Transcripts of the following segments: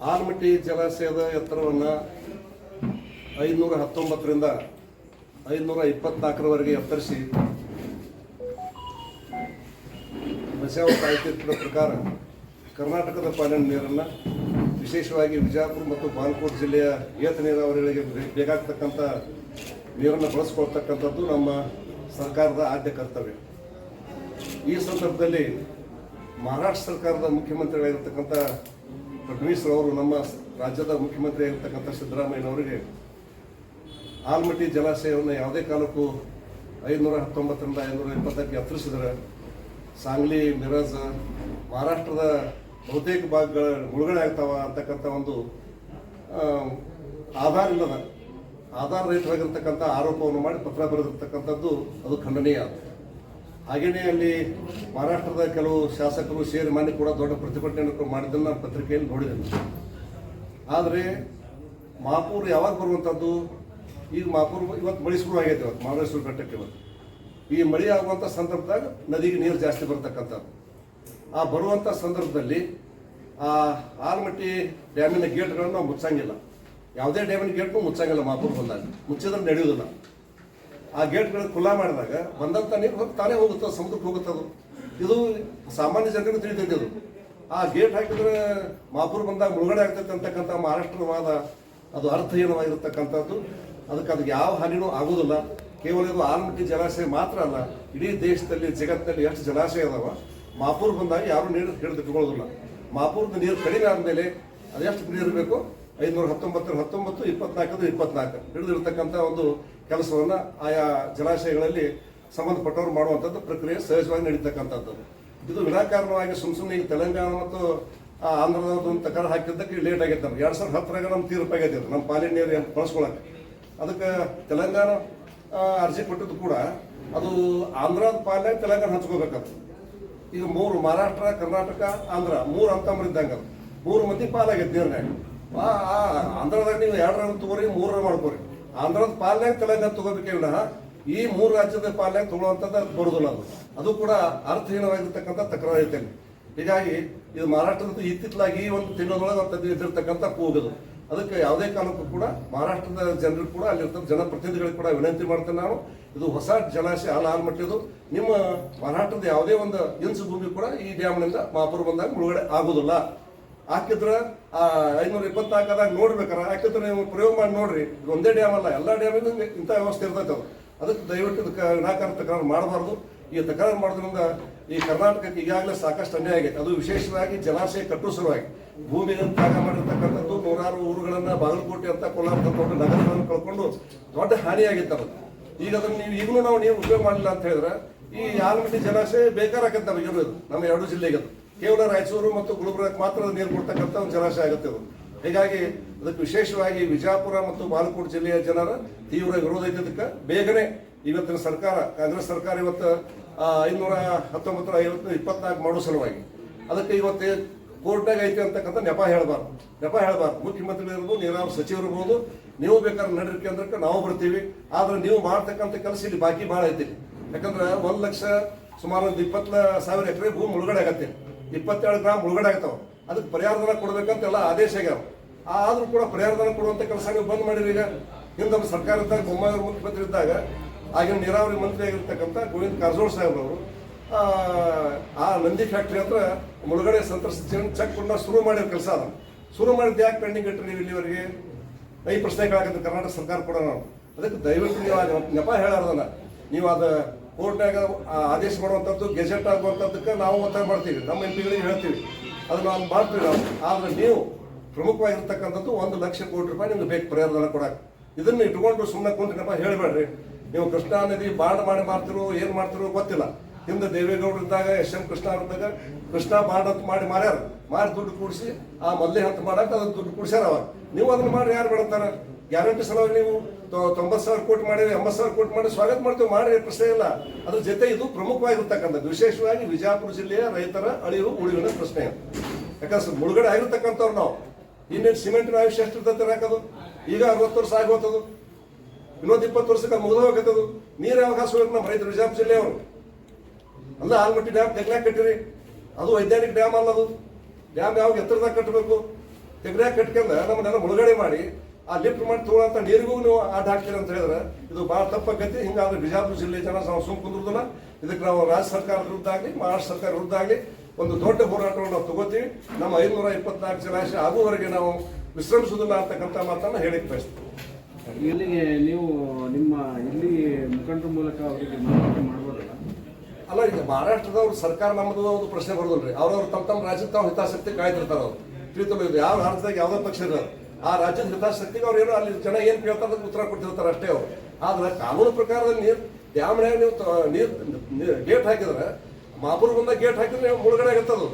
ಆಲ್ಮಟ್ಟಿ ಜಲಾಶಯದ ಎತ್ತರವನ್ನು ಐನೂರ ಹತ್ತೊಂಬತ್ತರಿಂದ ಐನೂರ ಇಪ್ಪತ್ನಾಲ್ಕರವರೆಗೆ ಎತ್ತರಿಸಿ, ಬಸವ ಸಾಹಿತ್ಯದ ಪ್ರಕಾರ ಕರ್ನಾಟಕದ ಪಾಲಿನ ನೀರನ್ನು ವಿಶೇಷವಾಗಿ ವಿಜಯಪುರ ಮತ್ತು ಬಾಲ್ಕೋಟ್ ಜಿಲ್ಲೆಯ ಏತ ನೀರಾವರಿಗಳಿಗೆ ಬೇಕಾಗ್ತಕ್ಕಂಥ ನೀರನ್ನು ಬಳಸ್ಕೊಳ್ತಕ್ಕಂಥದ್ದು ನಮ್ಮ ಸರ್ಕಾರದ ಆದ್ಯ ಕರ್ತವ್ಯ. ಈ ಸಂದರ್ಭದಲ್ಲಿ ಮಹಾರಾಷ್ಟ್ರ ಸರ್ಕಾರದ ಮುಖ್ಯಮಂತ್ರಿಗಳಾಗಿರ್ತಕ್ಕಂಥ ಫಡ್ನವೀಸ್ ಅವರು ನಮ್ಮ ರಾಜ್ಯದ ಮುಖ್ಯಮಂತ್ರಿ ಆಗಿರ್ತಕ್ಕಂಥ ಸಿದ್ದರಾಮಯ್ಯನವರಿಗೆ ಆಲ್ಮಟ್ಟಿ ಜಲಾಶಯವನ್ನು ಯಾವುದೇ ಕಾಲಕ್ಕೂ ಐದುನೂರ ಹತ್ತೊಂಬತ್ತರಿಂದ ಐನೂರ ಇಪ್ಪತ್ತಕ್ಕೆ ಎತ್ತರಿಸಿದ್ರೆ ಸಾಂಗ್ಲಿ, ಮಿರಾಜ್, ಮಹಾರಾಷ್ಟ್ರದ ಬಹುತೇಕ ಭಾಗಗಳ ಮುಳುಗಡೆ ಆಗ್ತಾವ ಅಂತಕ್ಕಂಥ ಒಂದು ಆಧಾರ ಇಲ್ಲದ, ಆಧಾರ ರಹಿತವಾಗಿರ್ತಕ್ಕಂಥ ಆರೋಪವನ್ನು ಮಾಡಿ ಪತ್ರ ಬರೆದಿರ್ತಕ್ಕಂಥದ್ದು ಅದು ಖಂಡನೀಯ. ಹಾಗೆಯೇ ಅಲ್ಲಿ ಮಹಾರಾಷ್ಟ್ರದ ಕೆಲವು ಶಾಸಕರು ಸೇರಿ ಮನೆ ಕೂಡ ದೊಡ್ಡ ಪ್ರತಿಭಟನೆ ಮಾಡಿದ್ದನ್ನು ನಾನು ಪತ್ರಿಕೆಯಲ್ಲಿ ನೋಡಿದ್ದೇನೆ. ಆದರೆ ಮಹಾಪೂರ್ ಯಾವಾಗ ಬರುವಂಥದ್ದು ಈಗ ಮಹಾಪೂರ್ ಇವತ್ತು ಮಳೆ ಶುರು ಆಗೈತೆ ಇವತ್ತು ಮಹಾಬಲೇಶ್ವರ ಬೆಟ್ಟಕ್ಕೆ ಇವತ್ತು. ಈ ಮಳೆ ಆಗುವಂಥ ಸಂದರ್ಭದಾಗ ನದಿಗೆ ನೀರು ಜಾಸ್ತಿ ಬರ್ತಕ್ಕಂಥದ್ದು. ಆ ಬರುವಂಥ ಸಂದರ್ಭದಲ್ಲಿ ಆ ಆಲಮಟ್ಟಿ ಡ್ಯಾಮಿನ ಗೇಟ್ಗಳನ್ನು ನಾವು ಮುಚ್ಚಂಗಿಲ್ಲ. ಯಾವುದೇ ಡ್ಯಾಮಿನ ಗೇಟ್ನು ಮುಚ್ಚಂಗಿಲ್ಲ ಮಹಾಪೂರ್ ಬಂದಾಗ. ಮುಚ್ಚಿದ್ರೆ ನಡೆಯುವುದಿಲ್ಲ. ಆ ಗೇಟ್ಗಳು ಖುಲ್ಲಾ ಮಾಡಿದಾಗ ಬಂದಂಥ ನೀರು ಹೋಗಿ ತಾನೇ ಹೋಗುತ್ತೆ, ಸಮುದ್ರಕ್ಕೆ ಹೋಗುತ್ತೆ ಅದು. ಇದು ಸಾಮಾನ್ಯ ಜನರಿಗೆ ತಿಳಿದೈತೆ ಅದು. ಆ ಗೇಟ್ ಹಾಕಿದ್ರೆ ಮಾಪುರ್ ಬಂದಾಗ ಮುಳುಗಡೆ ಆಗ್ತೈತೆ ಅಂತಕ್ಕಂಥ ಮಹಾರಾಷ್ಟ್ರವಾದ ಅದು ಅರ್ಥಹೀನವಾಗಿರ್ತಕ್ಕಂಥದ್ದು ಅದಕ್ಕೆ ಅದಕ್ಕೆ ಯಾವ ಹಾನಿನೂ ಆಗೋದಿಲ್ಲ ಕೇವಲ ಇದು ಆಲ್ಮಟ್ಟಿ ಜಲಾಶಯ ಮಾತ್ರ ಅಲ್ಲ, ಇಡೀ ದೇಶದಲ್ಲಿ, ಜಗತ್ತಿನಲ್ಲಿ ಎಷ್ಟು ಜಲಾಶಯ ಅದಾವ ಮಾಪುರ್ ಬಂದಾಗ ಯಾರು ನೀರು ಹಿಡಿದಿಟ್ಕೊಳ್ಳೋದಿಲ್ಲ ಮಾಪುರದ ನೀರು ಕಡಿಮೆ ಆದಮೇಲೆ ಅದೆಷ್ಟು ನೀರು ಬೇಕು? ಐನೂರ ಹತ್ತೊಂಬತ್ತರ ಹತ್ತೊಂಬತ್ತು ಇಪ್ಪತ್ನಾಲ್ಕದು ಇಪ್ಪತ್ನಾಲ್ಕು. ಹಿಡಿದಿರ್ತಕ್ಕಂಥ ಒಂದು ಕೆಲಸವನ್ನು ಆಯಾ ಜಲಾಶಯಗಳಲ್ಲಿ ಸಂಬಂಧಪಟ್ಟವರು ಮಾಡುವಂಥದ್ದು ಪ್ರಕ್ರಿಯೆ ಸಹಜವಾಗಿ ನಡೀತಕ್ಕಂಥದ್ದು. ಇದು ವಿನಾಕಾರಣವಾಗಿ ಸುಮ್ ಸುಮ್ಮನೆ ಈಗ ತೆಲಂಗಾಣ ಮತ್ತು ಆಂಧ್ರದ ಒಂದು ತಕರಾರು ಹಾಕಿದ್ದಕ್ಕೆ ಲೇಟ್ ಆಗೈತೆ ನಮ್ಗೆ. ಎರಡು ಸಾವಿರದ ಹತ್ತರಾಗ ನಮ್ಮ ತೀರ್ಪು ಆಗೈತೆ ಇದು, ನಮ್ಮ ಪಾಲಿನ ನೀರು ಬಳಸ್ಕೊಳಕ್ಕೆ. ಅದಕ್ಕೆ ತೆಲಂಗಾಣ ಅರ್ಜಿ ಕೊಟ್ಟಿದ್ದು ಕೂಡ ಅದು ಆಂಧ್ರದ ಪಾಲೆ ತೆಲಂಗಾಣ ಹಂಚ್ಕೋಬೇಕಂತ. ಈಗ ಮೂರು ಮಹಾರಾಷ್ಟ್ರ ಕರ್ನಾಟಕ ಆಂಧ್ರ ಮೂರು ಅಂತಂಬ್ರು ಇದ್ದಂಗೆ ಅದು. ಮೂರು ಮಂದಿ ಪಾಲಾಗೈತೆ ನೀರ್ನಾಗ. ಆಂಧ್ರದಾಗ ನೀವು ಎರಡರ ತಗೋರಿ, ಮೂರರ ಮಾಡ್ಕೋರಿ. ಆಂಧ್ರದ ಪಾಲನೆ ತೆಲಂಗಾಣ ತಗೋಬೇಕಿಲ್ಲ ಈ ಮೂರು ರಾಜ್ಯದ ಪಾಲನೆ ತಗೊಳ್ಳುವಂಥದ್ದು ಬರೋದಿಲ್ಲ ಅದು. ಅದು ಕೂಡ ಅರ್ಥಹೀನವಾಗಿರ್ತಕ್ಕಂಥ ತಕರಾರು ಐತೆ. ಹೀಗಾಗಿ ಇದು ಮಹಾರಾಷ್ಟ್ರದ ಇತ್ತಿತ್ತಲಾಗಿ ಈ ಒಂದು ತಿಂಗಳೊಳಗೆ ಅದು ಇದ್ದಿರ್ತಕ್ಕಂಥ ಕೂಗದು ಅದಕ್ಕೆ ಯಾವುದೇ ಕಾರಣಕ್ಕೂ ಕೂಡ ಮಹಾರಾಷ್ಟ್ರದ ಜನರು ಕೂಡ ಅಲ್ಲಿರ್ತ ಜನಪ್ರತಿನಿಧಿಗಳಿಗೆ ಕೂಡ ವಿನಂತಿ ಮಾಡ್ತೇನೆ ನಾನು. ಇದು ಹೊಸ ಜಲಾಶಯ ಅಲ್ಲ ಮಟ್ಟಿದ್ದು ನಿಮ್ಮ ಮಹಾರಾಷ್ಟ್ರದ ಯಾವುದೇ ಒಂದು ಇಂಚು ಭೂಮಿ ಕೂಡ ಈ ಡ್ಯಾಮ್ನಿಂದ ಮಹಾಪುರ ಬಂದಾಗ ಮುಳುಗಡೆ ಆಗೋದಿಲ್ಲ. ಹಾಕಿದ್ರೆ, ಆ, ಐನೂರ ಇಪ್ಪತ್ನಾಲ್ಕದಾಗ ನೋಡ್ಬೇಕಾರ ಹಾಕಿದ್ರೆ ನೀವು ಪ್ರಯೋಗ ಮಾಡಿ ನೋಡ್ರಿ. ಒಂದೇ ಡ್ಯಾಮ್ ಅಲ್ಲ, ಎಲ್ಲ ಡ್ಯಾಮಿಂದ ಇಂಥ ವ್ಯವಸ್ಥೆ ಇರ್ತೈತೆ ಅದು. ಅದಕ್ಕೆ ದಯವಿಟ್ಟು ವಿನಾಕಾರಣ ತಕರಾರು ಮಾಡಬಾರ್ದು. ಈ ತಕರಾರು ಮಾಡೋದ್ರಿಂದ ಈ ಕರ್ನಾಟಕಕ್ಕೆ ಈಗಾಗಲೇ ಸಾಕಷ್ಟು ಅನ್ಯಾಯ ಆಗೈತೆ ಅದು ವಿಶೇಷವಾಗಿ ಜಲಾಶಯ ಕಟ್ಟು ಸಲುವಾಗಿ. ಭೂಮಿಯನ್ನು ತ್ಯಾಗ ಮಾಡಿರ್ತಕ್ಕಂಥದ್ದು ನೂರಾರು ಊರುಗಳನ್ನ ಬಾಗಲಕೋಟೆ ಅಂತ ಕೋಲಾರ ದೊಡ್ಡ ನಗರಗಳನ್ನು ಕಳ್ಕೊಂಡು ದೊಡ್ಡ ಹಾನಿಯಾಗಿತ್ತು ಅದು. ಈಗ ಅದನ್ನು ನೀವು, ಈಗಲೂ ನಾವು ನೀವು ಉಪಯೋಗ ಮಾಡಲಿಲ್ಲ ಅಂತ ಹೇಳಿದ್ರೆ ಈ ಆಲ್ಮಟ್ಟಿ ಜಲಾಶಯ ಬೇಕಾರಾಗತ್ತೆ ನಮಗೆ, ಇರೋದು, ನಮ್ಮ ಎರಡು ಜಿಲ್ಲೆಗೆ ಅದು. ಕೇವಲ ರಾಯಚೂರು ಮತ್ತು ಗುಲ್ಬರ್ಗಕ್ಕೆ ಮಾತ್ರ ನೀರು ಕೊಡ್ತಕ್ಕಂಥ ಒಂದು ಜಲಾಶಯ ಆಗುತ್ತೆ ಅದು. ಹೀಗಾಗಿ ಅದಕ್ಕೆ ವಿಶೇಷವಾಗಿ ವಿಜಯಪುರ ಮತ್ತು ಬಾಲಕೋಟ್ ಜಿಲ್ಲೆಯ ಜನರ ತೀವ್ರ ವಿರೋಧ ಅದಕ್ಕೆ ಬೇಗನೆ ಇವತ್ತಿನ ಸರ್ಕಾರ, ಕಾಂಗ್ರೆಸ್ ಸರ್ಕಾರ ಇವತ್ತು ಐನೂರ ಹತ್ತೊಂಬತ್ತರ ಐವತ್ತು, ಇಪ್ಪತ್ನಾಲ್ಕು ಮಾಡೋ ಸಲುವಾಗಿ. ಅದಕ್ಕೆ ಇವತ್ತು ಕೋರ್ಟ್ನಾಗ ಐತೆ ಅಂತಕ್ಕಂಥ ನೆಪ ಹೇಳಬಾರ್ದು. ನೆಪ ಹೇಳಬಾರ್ದು. ಮುಖ್ಯಮಂತ್ರಿ ಇರ್ಬೋದು, ನೀರಾವರಿ ಸಚಿವರು ಇರ್ಬೋದು, ನೀವು ಬೇಕಾದ್ರೆ ನಡ್ರಿ ಕೇಂದ್ರಕ್ಕೆ, ನಾವು ಬರ್ತೀವಿ. ಆದ್ರೆ ನೀವು ಮಾಡ್ತಕ್ಕಂಥ ಕೆಲಸ ಇಲ್ಲಿ ಬಾಕಿ ಭಾಳ ಐತಿ ಯಾಕಂದ್ರೆ ಒಂದು ಲಕ್ಷ ಸುಮಾರು ಒಂದು ಇಪ್ಪತ್ತ ಸಾವಿರ ಎಕರೆ ಭೂಮಿ ಮುಳುಗಡೆ ಆಗತ್ತೆ. ಇಪ್ಪತ್ತೇಳು ಗ್ರಾಮ್ ಮುಳುಗಡೆ ಆಗ್ತಾವ. ಅದಕ್ಕೆ ಪರಿಹಾರಧನ ಕೊಡ್ಬೇಕಂತ ಎಲ್ಲ ಆದೇಶ ಆಗ್ಯಾವ. ಆದ್ರೂ ಕೂಡ ಪರಿಹಾರಧನ ಕೊಡುವಂತ ಕೆಲಸ ಬಂದ್ ಮಾಡಿರಿ ಈಗ. ಹಿಂದೆ ಸರ್ಕಾರ ಇದ್ದಾಗ ಬೊಮ್ಮಾಯಿ ಮುಖ್ಯಮಂತ್ರಿ ಇದ್ದಾಗ ಆಗಿನ ನೀರಾವರಿ ಮಂತ್ರಿ ಆಗಿರ್ತಕ್ಕಂಥ ಗೋವಿಂದ ಕಾರಜೋಳ ಸಾಹೇಬ್ರವರು ಆ, ಆ ನಂದಿ ಫ್ಯಾಕ್ಟ್ರಿ ಹತ್ರ ಮುಳುಗಡೆ ಸಂತ್ರಸ್ತ ಚೆಕ್ ಕೊಟ್ಟು ಶುರು ಮಾಡಿರೋ ಕೆಲಸ ಅದ. ಶುರು ಮಾಡಿದ್ದು ಯಾಕೆ ಪೆಂಡಿಂಗ್ ಇಟ್ಟರೆ ನೀವು ಇಲ್ಲಿವರೆಗೆ? ಐದು ಪ್ರಶ್ನೆಗಳಾಗತ್ತೆ ಕರ್ನಾಟಕ ಸರ್ಕಾರ ಕೂಡ ನಾವು ಅದಕ್ಕೆ ದಯವಿಟ್ಟು ನೀವು ನೆಪ ಹೇಳಾರ್ದನ್ನ ನೀವು ಅದ ಕೋರ್ಟ್ನಾಗ ಆದೇಶ ಮಾಡುವಂಥದ್ದು ಗೆಜೆಟ್ ಆಗುವಂಥದ್ದಕ್ಕೆ ನಾವು ಒತ್ತಾಯ ಮಾಡ್ತೀವಿ. ನಮ್ಮ ಎಂ ಪಿಗಳಿಗೆ ಹೇಳ್ತೀವಿ. ಅದು ನಾವು ಮಾಡ್ತೀವಿ ನಾವು. ಆದರೆ ನೀವು ಪ್ರಮುಖವಾಗಿರ್ತಕ್ಕಂಥದ್ದು ಒಂದು ಲಕ್ಷ ಕೋಟಿ ರೂಪಾಯಿ ನಿಮ್ಗೆ ಬೇಕು ಪರಿಹಾರಧನ ಕೊಡಕ್ಕೆ. ಇದನ್ನು ಇಟ್ಕೊಂಡು ಸುಮ್ಮನೆ ಕುಂತ್ಕಪ್ಪ ಹೇಳಬೇಡ್ರಿ. ನೀವು ಕೃಷ್ಣಾ ನದಿ ಬಾಂಡ್ ಮಾಡಿ ಮಾಡ್ತಿರೋ, ಏನು ಮಾಡ್ತಿರೋ ಗೊತ್ತಿಲ್ಲ. ಹಿಂದೆ ದೇವೇಗೌಡರು ಇದ್ದಾಗ, ಎಸ್ ಎಂ ಕೃಷ್ಣ ಇದ್ದಾಗ, ಕೃಷ್ಣ ಬಾಂಡ್ ಅಂತ ಮಾಡಿ ಮಾರ್ಯಾರ. ಮಾರಿ ದುಡ್ಡು ಕೂಡಿಸಿ, ಆ ಮೊದಲೇ ಹಂತ ಮಾಡಕ್ಕೆ ಅದನ್ನು ದುಡ್ಡು ಕೂಡಿಸ್ಯಾರ ಅವಾಗ. ನೀವು ಅದನ್ನ ಮಾಡಿ ಯಾರು ಬೇಡಂತಾರ? ಗ್ಯಾರಂಟಿ ಸಲುವಾಗಿ ನೀವು ತೊಂಬತ್ತು ಸಾವಿರ ಕೋಟಿ ಮಾಡಿ ಎಂಬತ್ತು ಸಾವಿರ ಕೋಟಿ ಮಾಡಿ ಸ್ವಾಗತ ಮಾಡ್ತೀವಿ ಮಾಡಿ ಪ್ರಶ್ನೆ ಇಲ್ಲ. ಅದ್ರ ಜೊತೆ ಇದು ಪ್ರಮುಖವಾಗಿರ್ತಕ್ಕಂಥದ್ದು. ವಿಶೇಷವಾಗಿ ವಿಜಯಪುರ ಜಿಲ್ಲೆಯ ರೈತರ ಅಳಿವು, ಉಳಿವಿನ ಪ್ರಶ್ನೆ. ಯಾಕಂದ್ರೆ ಮುಳುಗಡೆ ಆಗಿರ್ತಕ್ಕಂಥವ್ರು ನಾವು. ಇನ್ನೇನು ಸಿಮೆಂಟಿನ ಆಯುಷ್ಯ ಎಷ್ಟು ಇರ್ತೈತೆ ಹಾಕೋದು? ಈಗ ಅರವತ್ತು ವರ್ಷ ಆಗೋತದು ಇನ್ನೊಂದು ಇಪ್ಪತ್ತು ವರ್ಷಕ್ಕೆ ಮುಗಿದು ಹೋಗತ್ತದು ನೀರು ಯಾವಾಗ ಹಾಸ್ಬೇಕು ನಮ್ಮ ರೈತರು ವಿಜಯಪುರ ಜಿಲ್ಲೆಯವರು. ಅಲ್ಲ, ಆಲ್ಮಟ್ಟಿ ಡ್ಯಾಮ್ ತೆಗ್ಲಾಕ್ ಕಟ್ಟಿರಿ. ಅದು ವೈಜ್ಞಾನಿಕ ಡ್ಯಾಮ್ ಅಲ್ಲ ಅದು ಡ್ಯಾಮ್ ಯಾವಾಗ ಎತ್ತರದಾಗ ಕಟ್ಟಬೇಕು? ತೆಗ್ರ್ಯಾಗ ಕಟ್ಕೊಂಡ ನಮ್ಮನ್ನೆಲ್ಲ ಮುಳುಗಡೆ ಮಾಡಿ ಆ ಲಿಫ್ಟ್ ಮಾಡಿ ತಗೊಳ್ಳಂತ ನೀರಿಗೂ ನೀವು ಆಟ ಹಾಕ್ತೀರಿ ಅಂತ ಹೇಳಿದ್ರೆ ಇದು ಭಾಳ ತಪ್ಪಾಗೈತಿ. ಹಿಂಗಾದ್ರೆ ಬಿಜಾಪುರ ಜಿಲ್ಲೆ ಜನ ನಾವು ಸುಮ್ ಕುಂದ್ರದಲ್ಲ ಇದಕ್ಕೆ ನಾವು ರಾಜ್ಯ ಸರ್ಕಾರ ವಿರುದ್ಧ ಆಗಲಿ ಮಹಾರಾಷ್ಟ್ರ ಸರ್ಕಾರ ವಿರುದ್ಧ ಆಗಲಿ ಒಂದು ದೊಡ್ಡ ಹೋರಾಟವನ್ನು ನಾವು ತಗೋತೀವಿ. ನಮ್ಮ ಐನೂರ ಇಪ್ಪತ್ನಾಲ್ಕು ಆಶೆ ಆಗುವವರೆಗೆ ನಾವು ವಿಶ್ರಮಿಸುವುದಿಲ್ಲ ಅಂತಕ್ಕಂಥ ಮಾತನ್ನು ಹೇಳಿಕ್ ಬಯಸ್ತೀವಿ ಇಲ್ಲಿಗೆ ನೀವು ನಿಮ್ಮ ಇಲ್ಲಿ ಮುಖಂಡರ ಮೂಲಕ ಅವರಿಗೆ ಮನವರಿಕೆ ಮಾಡ್ಬೋದಲ್ಲ? ಅಲ್ಲ ಈಗ ಮಹಾರಾಷ್ಟ್ರದವ್ರು ಸರ್ಕಾರ ನಮ್ಮದು ಒಂದು ಪ್ರಶ್ನೆ ಬರೋದಿಲ್ರಿ. ಅವ್ರವ್ರು ತಮ್ಮ ತಮ್ಮ ರಾಜ್ಯದ ತಾವು ಹಿತಾಸಕ್ತಿ ಕಾಯ್ದಿರ್ತಾರೆ ಅವ್ರು ತಿಳಿತಲ್ಲ ಇದು ಯಾವ ರಾಜ್ಯದಾಗ ಯಾವ್ದೋ ಪಕ್ಷ ಇರೋದು. ಆ ರಾಜ್ಯದ ಹಿತಾಸಕ್ತಿಗೆ ಅವ್ರು ಏನೋ ಅಲ್ಲಿ ಜನ ಏನು ಕೇಳ್ತಾರೆ ಉತ್ತರ ಕೊಟ್ಟಿರ್ತಾರೆ ಅಷ್ಟೇ ಅವರು. ಆದ್ರೆ ಕಾನೂನು ಪ್ರಕಾರದಲ್ಲಿ ನೀರು ಡ್ಯಾಮ್ ನೀವು ನೀರ್ ಗೇಟ್ ಹಾಕಿದ್ರೆ ಮಾಪುರ್ ಬಂದ ಗೇಟ್ ಹಾಕಿದ್ರೆ ಮುಳುಗಡೆ ಆಗತ್ತದು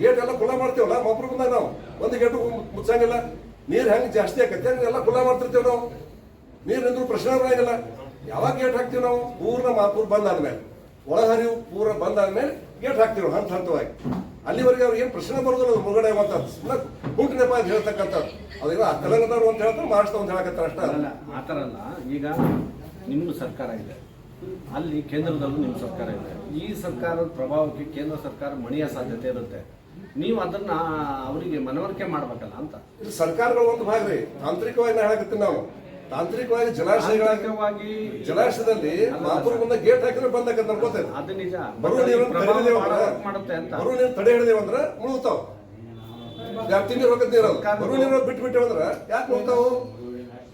ಗೇಟ್ ಎಲ್ಲ ಮಾಡ್ತೀವಲ್ಲ ಮಾಪುರ್ ಬಂದಾಗ ನಾವು. ಒಂದು ಗೇಟು ಮುಚ್ಚಂಗಿಲ್ಲ. ನೀರು ಹೆಂಗೆ ಜಾಸ್ತಿ ಆಕತ್ತೆ ಹಂಗೆ ಎಲ್ಲ ಖುಲ್ಲಾ ಮಾಡ್ತಿರ್ತೀವಿ ನಾವು. ನೀರು ನಿಂದ್ರು ಪ್ರಶ್ನೆ ಆಗಿಲ್ಲ ಯಾವಾಗ ಗೇಟ್ ಹಾಕ್ತೀವಿ ನಾವು? ಪೂರ್ಣ ಮಾಪುರ್ ಬಂದಾದ್ಮೇಲೆ. ಒಳಹರಿವು ಪೂರ ಬಂದ್ ಆದ್ಮೇಲೆ ಗೇಟ್ ಹಾಕ್ತೀವಿ ಹಂತ ಹಂತವಾಗಿ. ಅಲ್ಲಿವರೆಗೆ ಅವ್ರಿಗೆ ಏನು ಪ್ರಶ್ನೆ ಬರೋದಿಲ್ಲ ಅದು ಮುಳುಗಡೆ ಆಗುವಂಥದ್ದು ಸುಮ್ಮನೆ ಹುಟ್ಟಿದಪ್ಪ ಅಂತ ಹೇಳ್ತಕ್ಕಂಥದ್ದು. ಅದೆಲ್ಲ ತೆಲಂಗಾಣದವ್ರು ಅಂತ ಹೇಳ್ತಾರೆ ಮಹಾರಾಷ್ಟ್ರ ಅಂತ ಹೇಳಕತ್ತಾರೆ ಅಷ್ಟೇ. ಅಲ್ಲ ಆ ಥರ ಅಲ್ಲ. ಈಗ ನಿಮ್ಮ ಸರ್ಕಾರ ಇದೆ. ಅಲ್ಲಿ ಕೇಂದ್ರದಲ್ಲೂ ನಿಮ್ಮ ಸರ್ಕಾರ ಇದೆ. ಈ ಸರ್ಕಾರದ ಪ್ರಭಾವಕ್ಕೆ ಕೇಂದ್ರ ಸರ್ಕಾರ ಮಣಿಯ ಸಾಧ್ಯತೆ ಇರುತ್ತೆ. ನೀವು ಅದನ್ನ ಅವರಿಗೆ ಮನವರಿಕೆ ಮಾಡ್ಬೇಕಲ್ಲ ಅಂತ. ಸರ್ಕಾರಗಳು ಒಂದು ಭಾಗ ರೀ ತಾಂತ್ರಿಕವಾಗಿ ಹೇಳಕತ್ತೀನಿ ನಾವು. ತಾಂತ್ರಿಕವಾಗಿ ಜಲಾಶಯವಾಗಿ ಜಲಾಶಯದಲ್ಲಿ ಮಾಪುರ್ ಮುಂದೆ ಗೇಟ್ ಹಾಕಿದ್ರೆ ಬಂದಾಗ ಅದು ನಿಜ. ಬರುವ ಮಾಡುತ್ತೆ ಅಂತ. ಬರುವ ನೀರು ತಡೆ ಹಿಡಿದೇವು ಅಂದ್ರೆ ಮುಳುಗ್ತಾವ ಯಾಕೆ ತಿಂಡಿ ಹೋಗದ್ ನೀರಲ್ಲ ಬರುವ ನೀರು ಬಿಟ್ಟು ಬಿಟ್ಟೇವಂದ್ರ ಯಾಕೆ ಮುಳ್ತಾವು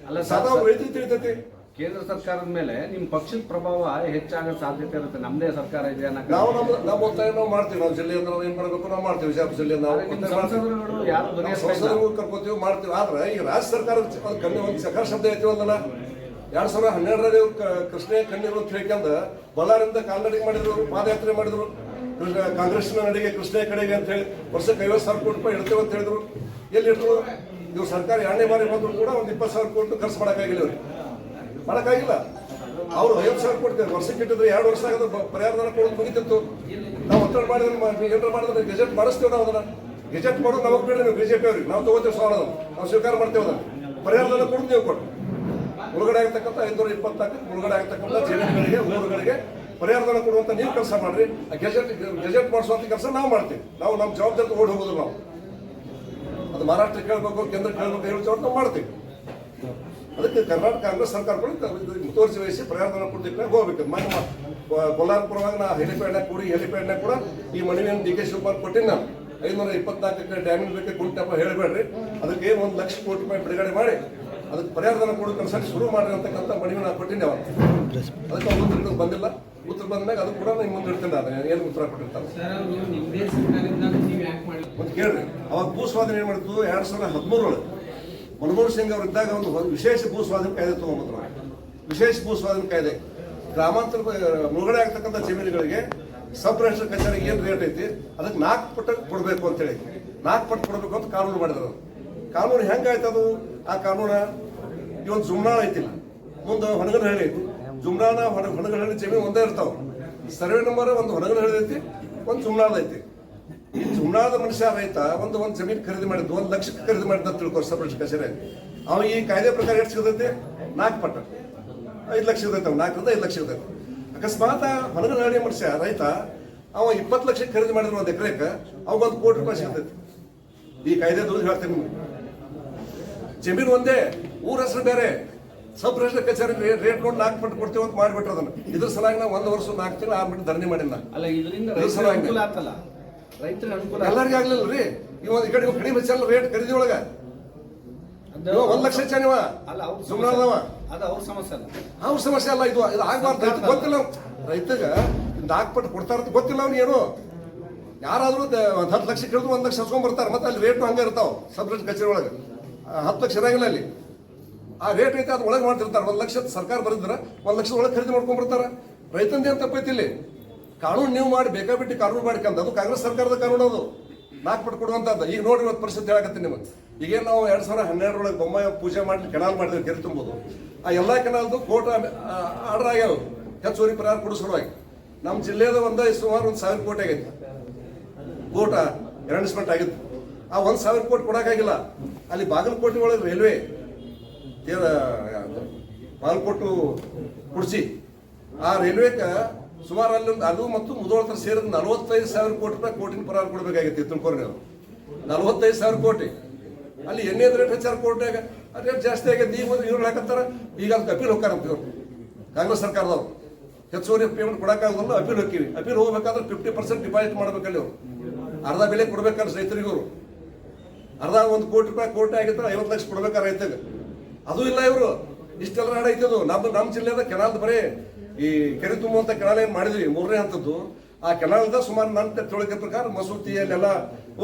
ಅಲ್ಲ ಸಾಧಾರಣ ರೈತರಿಗೆ ತಿಳಿತೈತಿ. ಕೇಂದ್ರ ಸರ್ಕಾರದ ಮೇಲೆ ನಿಮ್ಮ ಪಕ್ಷದ ಪ್ರಭಾವ ಹೆಚ್ಚಾಗೋ ಸಾಧ್ಯತೆ ಇರುತ್ತೆ. ನಮ್ಮದೇ ಸರ್ಕಾರ ಇದೆ ನಾವು ನಮ್ಮ ನಮ್ಮ ಒತ್ತಾಯ ನಾವು ಮಾಡ್ತೀವಿ. ನಾವು ಜಿಲ್ಲೆಯಿಂದ ನಾವು ಏನು ಮಾಡಬೇಕು ನಾವು ಮಾಡ್ತೀವಿ. ವಿಜಯಪುರ ಜಿಲ್ಲೆ ನಾವು ನಿಮ್ಮ. ಸಂಸದರುಗಳು ಯಾರು. ಸಂಸದರು ಕರ್ಕೋತೀವಿ ಮಾಡ್ತೀವಿ. ಆದ್ರೆ ಈ ರಾಜ್ಯ ಸರ್ಕಾರ ಒಂದು ಕಣ್ಣು ಒಂದು ಸಕಾರ ಶಬ್ದ ಐತಿ ಒಂದಲ್ಲ. ಎರಡ್ ಸಾವಿರ ಹನ್ನೆರಡರಲ್ಲಿ ಇವ್ರು ಕೃಷ್ಣ ಕಣ್ಣೀರು ಅಂತ ಹೇಳ್ಕೊಂಡ ಬಳ್ಳಾರಿಂದ ಕಾಲ್ನಡಿಗೆ ಮಾಡಿದ್ರು ಪಾದಯಾತ್ರೆ ಮಾಡಿದ್ರು. ಕಾಂಗ್ರೆಸ್ ಕಾಂಗ್ರೆಸ್ನ ನಡಿಗೆ ಕೃಷ್ಣ ಕಡೆಗೆ ಅಂತ ಹೇಳಿ ವರ್ಷಕ್ಕೆ ಐವತ್ತು ಸಾವಿರ ಕೋಟಿ ರೂಪಾಯಿ ಇಡ್ತೇವೆ ಅಂತ ಹೇಳಿದ್ರು. ಎಲ್ಲಿ ಇಟ್ಟರು ಇವ್ರು ಸರ್ಕಾರ ಎರಡನೇ ಬಾರಿ ಬಂದ್ರು ಕೂಡ ಒಂದು ಇಪ್ಪತ್ತು ಸಾವಿರ ಕೋಟಿ ಖರ್ಚು ಮಾಡೋಕ್ಕಾಗಿಲ್ಲ ಇವ್ರಿಗೆ. ಮಾಡೋಕ್ಕಾಗಿಲ್ಲ. ಅವರು ಐವತ್ತು ಸಾವಿರ ಕೊಡ್ತಾರೆ. ವರ್ಷಕ್ಕೆ ಇಟ್ಟಿದ್ರೆ ಎರಡು ವರ್ಷ ಪರಿಹಾರ ಪರಿಹಾರಧನ ಕೊಡೋದು ಮುಗಿತಿತ್ತು. ನಾವು ಒತ್ತಡ ಮಾಡಿದ್ರೆ ಏನಾರ ಮಾಡಿದ್ರೆ ಗೆಜೆಟ್ ಮಾಡಿಸ್ತೇವೆ ನಾವು ಅದನ್ನ. ಗೆಜೆಟ್ ಮಾಡೋದು ನಾವು ಬೇಡ ನೀವು ಬಿಜೆಪಿ ಅವ್ರಿಗೆ. ನಾವು ತಗೋತೇವೆ ಸಾವಿರ ನಾವು ಸ್ವೀಕಾರ ಮಾಡ್ತೇವೆ ಅದನ್ನ. ಪರಿಹಾರಧನ ಕೊಡೋದು ನೀವು ಕೊಟ್ಟು. ಮುಳುಗಡೆ ಆಗ್ತಕ್ಕಂಥ ಐನೂರ ಇಪ್ಪತ್ನಾಲ್ಕು, ಮುಳುಗಡೆ ಆಗ್ತಕ್ಕಂಥ ಜಮೀನುಗಳಿಗೆ ಊರುಗಳಿಗೆ ಪರಿಹಾರಧನ ಕೊಡುವಂತ ನೀವು ಕೆಲಸ ಮಾಡ್ರಿ. ಆ ಗೆಜೆಟ್ ಗೆಜೆಟ್ ಮಾಡಿಸುವಂತ ಕೆಲಸ ನಾವು ಮಾಡ್ತೀವಿ. ನಾವು ನಮ್ಮ ಜವಾಬ್ದಾರಿ ಓಡಿ ಹೋಗೋದು ನಾವು. ಅದು ಮಹಾರಾಷ್ಟ್ರ ಕೇಳಬೇಕು ಕೇಂದ್ರ ಕೇಳಬೇಕು ಹೇಳಿ ನಾವು ಮಾಡ್ತೀವಿ. ಅದಕ್ಕೆ ಕರ್ನಾಟಕ ಕಾಂಗ್ರೆಸ್ ಸರ್ಕಾರ ಕೂಡ ಮುತುವರ್ಜಿ ವಹಿಸಿ ಪರಿಹಾರಧನ ಕೊಡ್ಲಿಕ್ಕೆ ಹೋಗ್ಬೇಕು. ಮನೆ ಮ- ಕೊ- ನಾ ಹೆಲಿಪ್ಯಾಡ್ನಾಗ ಕೂಡಿ ಹೆಲಿಪ್ಯಾಡ್ನಾಗ ಕೂಡ ಈ ಮನವಿಯನ್ನು ಡಿ ಕೆ ಶಿವಕುಮಾರ್ ಕೊಟ್ಟಿನಿ ನಾನು ಐನೂರ ಇಪ್ಪತ್ನಾಲ್ಕಕ್ಕೆ ಡ್ಯಾಮಿನ ಬಗ್ಗೆ ಗುಂಟಪ್ಪ ಹೇಳಬೇಡ್ರಿ. ಅದಕ್ಕೆ ಏನು ಒಂದು ಲಕ್ಷ ಕೋಟಿ ರೂಪಾಯಿ ಬಿಡುಗಡೆ ಮಾಡಿ ಅದಕ್ಕೆ ಪರಿಹಾರಧನ ಕೊಡೋ ಕೆಲಸ ಶುರು ಮಾಡಿ ಅಂತಕ್ಕಂಥ ಮನವಿ ನಾನು ಕೊಟ್ಟಿನಿ ಅವ ಅದಕ್ಕೆ ಅವ್ರು ಉತ್ತರ ಬಂದಿಲ್ಲ. ಉತ್ತರ ಬಂದಾಗ ಅದು ಕೂಡ ನಿಮ್ಮ ಮುಂದೆ ಇಡ್ತೀನಿ ನಾನು. ಏನು ಉತ್ತರ ಕೊಟ್ಟಿರ್ತಾರೆ. ಮತ್ತೆ ಕೇಳ್ರಿ. ಅವಾಗ ಭೂ ಏನು ಎರಡು ಎರಡ್ ಸಾವಿರದ ಹದಿಮೂರರೊಳಗೆ. ಮನಮೋಹನ್ ಸಿಂಗ್ ಅವರು ಇದ್ದಾಗ ಒಂದು ವಿಶೇಷ ಭೂ ಸ್ವಾಧೀನ ಕಾಯ್ದೆ ತಗೊಂಬಂದ್ರು. ವಿಶೇಷ ಭೂ ಸ್ವಾಧೀನ ಕಾಯ್ದೆ. ಗ್ರಾಮಾಂತರ ಮುಳುಗಡೆ ಆಗ್ತಕ್ಕಂಥ ಜಮೀನುಗಳಿಗೆ ಸಬ್ ರಿಜಿಸ್ಟರ್ ಕಚೇರಿಗೆ ಏನು ರೇಟ್ ಐತಿ? ಅದಕ್ಕೆ ನಾಲ್ಕು ಪಟ್ಟು ಕೊಡಬೇಕು ಅಂತೇಳಿ ನಾಲ್ಕು ಪಟ್ಟು ಕೊಡಬೇಕು ಅಂತ ಕಾನೂನು ಮಾಡಿದ್ರು. ಕಾನೂನು ಹೆಂಗಾಯ್ತು ಅದು? ಆ ಕಾನೂನು ಇವತ್ತು ಜುಮ್ನಾಳ ಐತಿಲ್ಲ. ಮುಂದೆ ಹೊನಗನಹಳ್ಳಿ ಐತಿ. ಜುಮ್ನಾಳ ಹೇಳಿ ಜಮೀನು ಒಂದೇ ಇರ್ತಾವ. ಸರ್ವೆ ನಂಬರ್ ಒಂದು ಹೊನಗನಹಳ್ಳಿ ಐತಿ, ಒಂದು ಜುಮ್ನಾಳ ಐತಿ. ಈ ಮನುಷ್ಯ ರೈತ ಒಂದು ಒಂದು ಜಮೀನ್ ಖರೀದಿ ಮಾಡಿದ್ದು ಒಂದು ಲಕ್ಷಕ್ಕೆ ಖರೀದಿ ಮಾಡಿದ ಅಂತ ತಿಳ್ಕೊ ಸಬ್ ಕಚೇರಿ. ಅವ ಈ ಕಾಯ್ದೆ ಪ್ರಕಾರ ಎಷ್ಟು ಸಿಗತೈತೆ? ನಾಲ್ಕು ಪಟ್ಟ. ಐದು ಲಕ್ಷ ಸಿಗತೈತೆ ಅವ್ ನಾಲ್ಕರಿಂದ ಐದು ಲಕ್ಷ ಸಿಗತೈತೆ. ಅಕಸ್ಮಾತ್ ಹೊನಗನಹಳ್ಳಿ ಮನುಷ್ಯ ರೈತ ಅವ ಇಪ್ಪತ್ತು ಲಕ್ಷಕ್ಕೆ ಖರೀದಿ ಮಾಡಿದ್ರು ಒಂದು ಎಕರೆಗೆ ಅವಾಗ ಒಂದು ಕೋಟಿ ರೂಪಾಯಿ ಸಿಗ್ತೈತಿ. ಈ ಕಾಯ್ದೆ ದೂರ ಹೇಳ್ತೇನೆ ನಿಮ್ಗೆ. ಜಮೀನು ಒಂದೇ ಊರ ಹೆಸರು ಬೇರೆ. ಸಬ್ ರಿಜಿಸ್ಟರ್ ಕಚೇರಿ ರೇಟ್ ನೋಡಿ ನಾಲ್ಕು ಪಟ್ಟು ಕೊಡ್ತೀವಿ ಅಂತ ಮಾಡಿಬಿಟ್ರು ಅದನ್ನ. ಇದ್ರ ಸಲಾಗಿ ನಾವು ಒಂದು ವರ್ಷ ನಾಲ್ಕು ತಿಂಗಳು ಆರು ಮಿಟ್ಟು ಧರಣಿ ಮಾಡಿಲ್ಲ. ಅಲ್ಲ ಇದರಿಂದ ಇದು ರೈತರಿಗೆ. ಅನುಕೂಲ ಎಲ್ಲರಿಗೂ ಆಗ್ಲಿಲ್ಲ ರೀ. ನೀವು ಈ ಕಡೆ ಕಡಿಮೆ ಹಚ್ಚಲ್ಲ ರೇಟ್ ಖರೀದಿ ಒಳಗ. ಅದು- ಇವ ಒಂದ್ ಲಕ್ಷ ಹಚ್ಚಾನ ಇವ. ಅಲ್ಲ ಅವ್ರ ಸುಮ್ಮನೆ ಅದಾವ. ಅದು ಅವ್ರ ಸಮಸ್ಯೆ ಅಲ್ಲ. ಅವ್ರ ಸಮಸ್ಯೆ ಅಲ್ಲ ಇದು. ಇದು ಆಗ್ಬಾರ್ದು ರೈತ ಗೊತ್ತಿಲ್ಲ. ರೈತಗ ನಾಲ್ಕು ಪಟ್ಟು ಕೊಡ್ತಾರ ಅಂತ ಗೊತ್ತಿಲ್ಲ ಅವ್ನು ಏನು. ಯಾರಾದರೂ ಒಂದ್ ಹತ್ತು ಲಕ್ಷ ಕೇಳಿದ್ರು ಒಂದ್ ಲಕ್ಷ ಹಚ್ಕೊಂಡ್ ಬರ್ತಾರೆ. ಮತ್ತೆ ಅಲ್ಲಿ ರೇಟ್ ಹಂಗೆ ಇರ್ತಾವ ಸಬ್ ರಿಜಿಸ್ಟರ್ ಕಚೇರಿ ಒಳಗೆ. ಹತ್ತು ಲಕ್ಷ ಇರಂಗಿಲ್ಲ ಅಲ್ಲಿ. ಆ ರೇಟ್ ಐತೆ ಅದು ಒಳಗೆ ಮಾಡ್ತಿರ್ತಾರೆ. ಒಂದ್ ಲಕ್ಷ ಸರ್ಕಾರ ಬರೆದ್ರೆ ಒಂದ್ ಲಕ್ಷದ ಒಳಗೆ ಖರೀದಿ ಮಾಡ್ಕೊಂಡ್ ರೈತಂದೇನು ತಪ್ಪೈತಿ ಇಲ್ಲಿ? ಕಾನೂನು ನೀವು ಮಾಡಿ ಬೇಕಾಬಿಟ್ಟು ಕಾನೂನು ಮಾಡ್ಕಂತ ಅದು ಕಾಂಗ್ರೆಸ್ ಸರ್ಕಾರದ ಕಾನೂನು ಅದು. ನಾಲ್ಕು ಪಟ್ಟು ಕೊಡುವಂತದ್ದು ಈಗ ನೋಡಿ ಇವತ್ತು ಪರಿಸ್ಥಿತಿ ಹೇಳಕತ್ತೀನಿ ನಿಮಗೆ. ಈಗೇನು ನಾವು ಎರಡು ಸಾವಿರ ಹನ್ನೆರಡರೊಳಗೆ ಬೊಮ್ಮಾಯಿ ಪೂಜೆ ಮಾಡಿ ಕೆನಾಲ್ ಮಾಡಿದ್ರೆ ಕೆರೆ ತುಂಬೋದು. ಆ ಎಲ್ಲಾ ಕೆನಾಲ್ದು ಕೋರ್ಟ್ ಆರ್ಡರ್ ಆಗ್ಯಾವ. ಹೆಚ್ಚುವರಿ ಪರಿಹಾರ ಕೊಡೋ ಸಲುವಾಗಿ. ನಮ್ಮ ಜಿಲ್ಲೆದ ಒಂದ ಸುಮಾರು ಒಂದು ಸಾವಿರ ಕೋಟಿ ಆಗೈತಿ. ಕೋಟ ಅರೇಂಜ್ಮೆಂಟ್ ಆಗಿತ್ತು ಆ ಒಂದು ಸಾವಿರ ಕೋಟಿ ಕೊಡೋಕ್ಕಾಗಿಲ್ಲ ಅಲ್ಲಿ ಬಾಗಲಕೋಟೆ ಒಳಗೆ ರೈಲ್ವೆ ಬಾಗಲಕೋಟು ಕುಡ್ಸಿ. ಆ ರೈಲ್ವೆಕ ಸುಮಾರು ಅಲ್ಲಿ ಒಂದು ಅದು ಮತ್ತು ಮುದೋಳ ಹತ್ರ ಸೇರಿದ ನಲವತ್ತೈದು ಸಾವಿರ ಕೋಟಿ ರೂಪಾಯಿ ಕೋಟಿನ ಪರಿಹಾರ ಕೊಡಬೇಕಾಗಿತ್ತು ಕೋರಿ ನಲವತ್ತೈದು ಸಾವಿರ ಕೋಟಿ. ಅಲ್ಲಿ ಎಣ್ಣೆ ರೇಟ್ ಹೆಚ್ಚಾರ ಕೋಟಿಯಾಗ. ಆ ರೇಟ್ ಜಾಸ್ತಿ ಆಗೈತೆ. ಈಗ ಇವ್ರು ಹಾಕತ್ತಾರ. ಈಗ ಅದಕ್ಕೆ ಅಪೀಲ್ ಹೋಗ್ತಾರಂತ ಇವರು. ಕಾಂಗ್ರೆಸ್ ಸರ್ಕಾರದವರು. ಹೆಚ್ಚುವರಿ ಪೇಮೆಂಟ್ ಕೊಡೋಕ್ಕಾಗಲ್ಲ ಅಪೀಲ್ ಹೋಗ್ತೀವಿ. ಅಪೀಲ್ ಹೋಗ್ಬೇಕಾದ್ರೆ ಫಿಫ್ಟಿ ಪರ್ಸೆಂಟ್ ಡಿಪಾಸಿಟ್ ಮಾಡ್ಬೇಕಲ್ಲಿ ಅವರು ಅರ್ಧ ಬೆಲೆ ಕೊಡ್ಬೇಕಾದ್ರೆ ರೈತರಿಗೆ ಅವರು ಅರ್ಧ ಒಂದು ಕೋಟಿ ರೂಪಾಯಿ ಕೋಟಿ ಆಗಿದ್ರೆ ಐವತ್ತು ಲಕ್ಷ ಕೊಡ್ಬೇಕಾರೆ ರೈತಗೆ ಅದು ಇಲ್ಲ ಇವರು. ಇಷ್ಟೆಲ್ಲ ನಾಡ ಐತದು ನಮ್ಮ ನಮ್ಮ ಜಿಲ್ಲೆದ ಕೆನಾಲ್ ಬರೇ ಈ ಕೆರೆ ತುಂಬುವಂತ ಕೆನಾಲ್ ಏನು ಮಾಡಿದ್ವಿ. ಮೂರನೇ ಹಂತದ್ದು. ಆ ಕೆನಾಲ್ದ ಸುಮಾರು ನನ್ನ ತೊಳಕ ಪ್ರಕಾರ ಮಸೂತಿ ಅಲ್ಲೆಲ್ಲ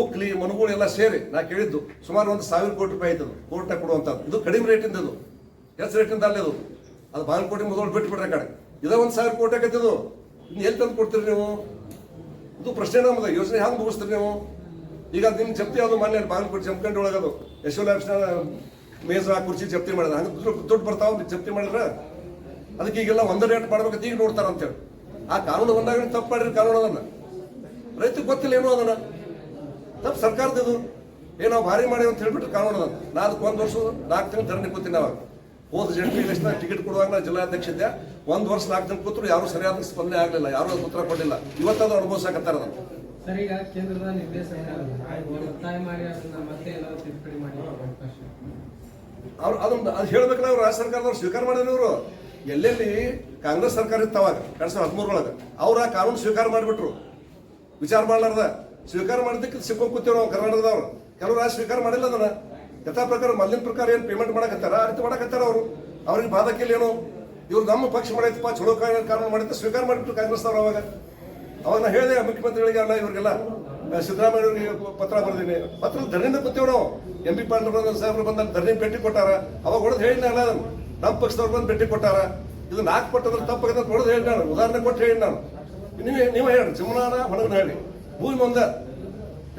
ಉಕ್ಲಿ, ಮನುಗಳು ಎಲ್ಲ ಸೇರಿ ನಾ ಕೇಳಿದ್ದು ಸುಮಾರು ಒಂದು ಸಾವಿರ ಕೋಟಿ ರೂಪಾಯಿ ಆಯ್ತದು. ಕೋರ್ಟ್ನಾಗ ಕೊಡುವಂಥದ್ದು. ಇದು ಕಡಿಮೆ ರೇಟಿಂದ ಇದು ಎಷ್ಟು ರೇಟಿಂದ ಅಲ್ಲೇ ಅದು ಅದು ಕೋಟಿ ಮೊದಲು ಬಿಟ್ಟು ಬಿಡ್ರೆ ಕಡೆ. ಇದ ಒಂದು ಸಾವಿರ ಕೋಟಿ ಆಗೈತೆ ಇದು. ಇನ್ನು ಎಲ್ಲಿ ತಂದು ಕೊಡ್ತೀರಿ ನೀವು? ಇದು ಪ್ರಶ್ನೆ ನಮ್ಮದ ಯೋಜನೆ ಹೆಂಗೆ ಮುಗಿಸ್ತೀರಿ ನೀವು? ಈಗ ನಿಮ್ ಜಪ್ತಿ ಅದು ಮೊನ್ನೆ ಬಾಗಲಕೋಟೆ ಜಮಖಂಡಿ ಒಳಗದು. ಯಶೋಲ್ ಮೇಜ ಕುರ್ಚಿ ಜಪ್ತಿ ಮಾಡಿದ ಹಂಗೆ ದುಡ್ಡು ಬರ್ತಾವ ಜಪ್ತಿ ಮಾಡಿದ್ರ ಅದಕ್ಕೆ ಈಗೆಲ್ಲ ಒಂದೇ ರೇಟ್ ಮಾಡ್ಬೇಕಂತ ಈಗ ನೋಡ್ತಾರ ಅಂತೇಳಿ ಆ ಕಾನೂನು ಬಂದಾಗ ತಪ್ಪು ಮಾಡಿರಿ ಕಾನೂನು ಅದನ್ನ. ರೈತಕ್ಕೆ ಗೊತ್ತಿಲ್ಲ ಏನೋ ಅದನ್ನ. ತಪ್ಪು ಸರ್ಕಾರದ್ದು ಏನೋ ಭಾರಿ ಮಾಡಿ ಅಂತ ಹೇಳ್ಬಿಟ್ಟು ಕಾನೂನು ಅದನ್ನ. ನಾಲ್ಕು ಒಂದು ವರ್ಷ, ನಾಲ್ಕು ತಿಂಗಳು ಧರಣಿ ಕೂತೀನಿ ಅವಾಗ ಹೋದ ಜಂಟಿ ಇಲೆಕ್ಷನ್ ಟಿಕೆಟ್ ಕೊಡುವಾಗ ನಾ ಜಿಲ್ಲಾಧ್ಯಕ್ಷ ಇದ್ದೆ. ಒಂದು ವರ್ಷ, ನಾಲ್ಕು ತಿಂಗಳು ಕೂತ್ರು ಯಾರು ಸರಿಯಾದ ಸ್ಪಂದನೆ ಆಗಲಿಲ್ಲ. ಯಾರು ಅದು ಉತ್ತರ ಕೊಡಲಿಲ್ಲ ಇವತ್ತದು ಅನುಭವಿಸಾಕತ್ತಾರ ಸರ್, ಈಗ ಕೇಂದ್ರದ ನಿರ್ದೇಶನ ಒತ್ತಾಯ ಮಾಡಿ, ಅದನ್ನ ಮತ್ತೆ ಏನಾದ್ರು ತಿದ್ದುಪಡಿ ಮಾಡಿ ಅವ್ರು ಅದೊಂದು ಅದು ಹೇಳ್ಬೇಕಲ್ಲ ಅವ್ರು ರಾಜ್ಯ ಸರ್ಕಾರದವ್ರು, ಸ್ವೀಕಾರ ಮಾಡಿದ್ರು ಇವರು. ಎಲ್ಲೆಲ್ಲಿ ಕಾಂಗ್ರೆಸ್ ಸರ್ಕಾರ ಇತ್ತು ಅವಾಗ ಎರಡ್ ಸಾವಿರದ ಹದಿಮೂರೊಳಗೆ. ಅವ್ರು ಆ ಕಾನೂನು ಸ್ವೀಕಾರ ಮಾಡಿಬಿಟ್ರು. ವಿಚಾರ ಮಾಡಲಾರ್ದ. ಸ್ವೀಕಾರ ಮಾಡಿದ್ದಕ್ಕೆ ಸಿಕ್ಕೋ ಕೂತೀವಿ ನಾವು ಕರ್ನಾಟಕದವ್ರು. ಕೆಲವು ರಾಜ್ಯ ಸ್ವೀಕಾರ ಮಾಡಿಲ್ಲ ಅದನ್ನ. ಯಥಾ ಪ್ರಕಾರ ಮೊದಲಿನ ಪ್ರಕಾರ ಏನು ಪೇಮೆಂಟ್ ಮಾಡಕತ್ತಾರ? ಆ ರೀತಿ ಮಾಡಕತ್ತಾರ ಅವರು. ಅವ್ರಿಗೆ ಬಾಧಕಿಲ್ಲ ಏನು. ಇವ್ರು ನಮ್ಮ ಪಕ್ಷ ಮಾಡೈತಪ್ಪ, ಚಲೋ ಕಾನೂನು ಮಾಡಿದ್ರೆ ಸ್ವೀಕಾರ ಮಾಡಿಬಿಟ್ರು ಕಾಂಗ್ರೆಸ್ನವ್ರು ಅವಾಗ. ಅವಾಗ ನಾ ಹೇಳಿದೆ ಮುಖ್ಯಮಂತ್ರಿಗಳಿಗೆ ಅಲ್ಲ ಇವ್ರಿಗೆಲ್ಲ. ಸಿದ್ದರಾಮಯ್ಯ ಪತ್ರ ಬರೆದಿನಿ ಪತ್ರ ಧರಣಿನ ಕೂತೇವೆ ನಾವು ಎಂ ಪಿ ಪಾಂಡ್ರ ಸಾಹೇಬ್ರು ಬಂದ ಧರಣಿ ಭೇಟಿ ಕೊಟ್ಟಾರ. ಅವಾಗ ಹೊಡೆದು ಹೇಳಿ ನಾನು. ನಮ್ಮ ಪಕ್ಷದವ್ರು ಬಂದು ಭೇಟಿ ಕೊಟ್ಟಾರ. ಇದು ನಾಲ್ಕು ಪಟ್ಟದ ತಪ್ಪಾಗದ ಹೊಡೆದು ಹೇಳಿ ನಾನು. ಉದಾಹರಣೆ ಕೊಟ್ಟು ಹೇಳಿ ನಾನು. ನೀವೇ ನೀವೇ ಹೇಳಿ. ಜಮುನಾನ ಹೊಣಗನ ಹೇಳಿ. ಭೂಮಿ ಒಂದ.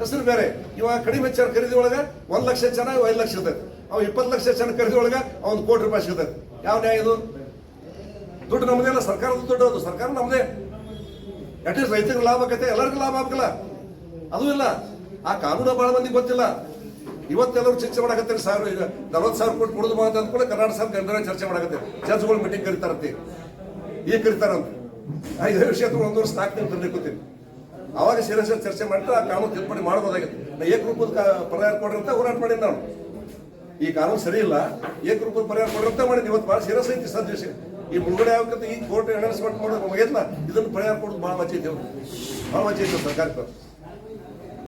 ಹೆಸರು ಬೇರೆ. ಇವಾಗ ಕಡಿಮೆ ಹೆಚ್ಚಾರ ಖರೀದಿ ಒಳಗೆ ಒಂದು ಲಕ್ಷ ಜನ ಐದು ಲಕ್ಷ ಇರ್ತದೆ ಅವ ಇಪ್ಪತ್ತು ಲಕ್ಷ ಜನ ಖರೀದಿ ಒಳಗೆ ಅವ್ನು ಕೋಟಿ ರೂಪಾಯಿ ಸಿಗ್ತೈತೆ. ಯಾವ ನ್ಯಾಯ ಇದು? ದುಡ್ಡು ನಮ್ಮದೇ ಅಲ್ಲ ಸರ್ಕಾರದ ದುಡ್ಡು ಅದು. ಸರ್ಕಾರ ನಮ್ಮದೇ ಅಟ್ಲೀಸ್ಟ್ ರೈತರಿಗೆ ಲಾಭ ಆಗತ್ತೆ ಎಲ್ಲರಿಗೂ ಲಾಭ ಆಗಲ್ಲ ಅದು ಇಲ್ಲ. ಆ ಕಾನೂನು ಬಹಳ ಮಂದಿ ಗೊತ್ತಿಲ್ಲ. ಇವತ್ತೆಲ್ಲರೂ ಚರ್ಚೆ ಮಾಡಕತ್ತಾರೆ ಸಾವಿರ ಈಗ ನಲವತ್ತು ಸಾವಿರ ಕೋಟಿ ಕೊಡೋದು ಅಂದ ಕೂಡ ಕರ್ನಾಟಕ ಸರ್ಕಾರ ಚರ್ಚೆ ಮಾಡಾಕತ್ತೆ ಜಡ್ಜ್ಗಳು ಮೀಟಿಂಗ್ ಕರಿತಾರಂತೆ. ಈಗ ಕರಿತಾರಂತ. ಐದು ವಿಷಯ ಒಂದು ವರ್ಷ ನಾಲ್ಕು ತಿಂಗಳು ಕೂತೀನಿ. ಅವಾಗ ಸೀರಿಯಸ್ ಚರ್ಚೆ ಮಾಡಿದ್ರೆ ಆ ಕಾನೂನು ತಿದ್ದುಪಡಿ ಮಾಡಬಹುದಾಗಿತ್ತು. ನಾ ಏಕರೂಪದ ಪರಿಹಾರ ಕೊಡ್ರಿ ಅಂತ ಹೋರಾಟ ಮಾಡಿದ್ದೆ ನಾನು. ಈ ಕಾನೂನು ಸರಿ ಇಲ್ಲ. ಏಕರೂಪದ ಪರಿಹಾರ ಕೊಡ್ರಿ ಅಂತ ಮಾಡಿದ್ದು ಇವತ್ತು ಭಾಳ ಸೀರಿಯಸ್ ಐತಿ ಸದ್ಯ ಈ ಮುಳುಗಡೆ ಆಗಬೇಕಂತ ಈ ಕೋರ್ಟ್ ಅನೌನ್ಸ್ಮೆಂಟ್ ಮಾಡೋದು ಮುಗಿಯತ್ಲ ಇದನ್ನು ಪರಿಹಾರ ಕೊಡೋದು ಭಾಳ ವಚ್ಚೈತಿ ಭಾಳ ವಚ್ಚೈತಿ ಸರ್ಕಾರಕ್ಕೆ